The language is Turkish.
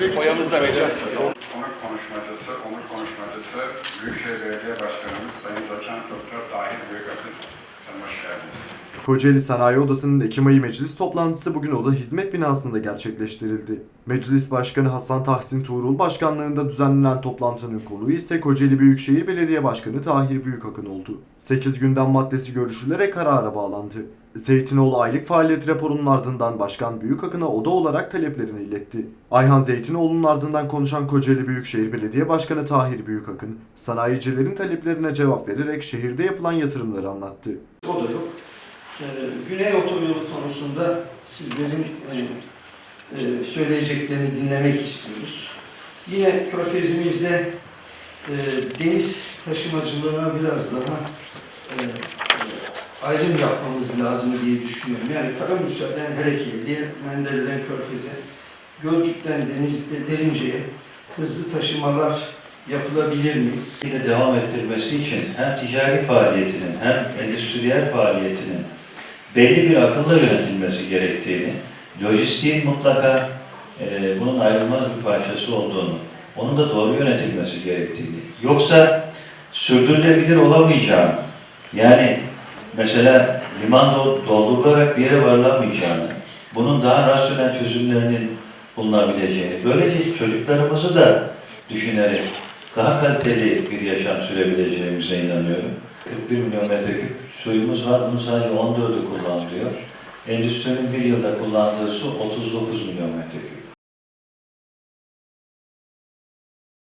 bekliyor. Onur konuşmacısı, onur konuşmacısı Büyükşehir Belediye Başkanımız Sayın Doçent Doktor Dahil Büyükakın. Efendim hoş geldiniz. Kocaeli Sanayi Odası'nın Ekim ayı meclis toplantısı bugün Oda Hizmet Binası'nda gerçekleştirildi. Meclis Başkanı Hasan Tahsin Tuğrul başkanlığında düzenlenen toplantının konuğu ise Kocaeli Büyükşehir Belediye Başkanı Tahir Büyükakın oldu. 8 gündem maddesi görüşülerek karara bağlandı. Zeytinoğlu aylık faaliyet raporunun ardından Başkan Büyükakın'a oda olarak taleplerini iletti. Ayhan Zeytinoğlu'nun ardından konuşan Kocaeli Büyükşehir Belediye Başkanı Tahir Büyükakın, sanayicilerin taleplerine cevap vererek şehirde yapılan yatırımları anlattı. O da yok. Ee, Güney otoyolu konusunda sizlerin e, e, söyleyeceklerini dinlemek istiyoruz. Yine Körfezimizde e, deniz taşımacılığına biraz daha ayrım yapmamız lazım diye düşünüyorum. Yani Karamürsel'den Herekeli'ye, Mendere'den Körfez'e, Gölcük'ten Deniz, Derince'ye hızlı taşımalar yapılabilir mi? Yine devam ettirmesi için hem ticari faaliyetinin hem endüstriyel faaliyetinin belli bir akılla yönetilmesi gerektiğini, lojistiğin mutlaka e, bunun ayrılmaz bir parçası olduğunu, onun da doğru yönetilmesi gerektiğini, yoksa sürdürülebilir olamayacağını, yani mesela liman do- doldurularak bir yere varılamayacağını, bunun daha rasyonel çözümlerinin bulunabileceğini, böylece çocuklarımızı da düşünerek daha kaliteli bir yaşam sürebileceğimize inanıyorum. 41 milyon metreküp suyumuz var, bunun sadece 14'ü kullanılıyor. Endüstrinin bir yılda kullandığı su 39 milyon metreküp.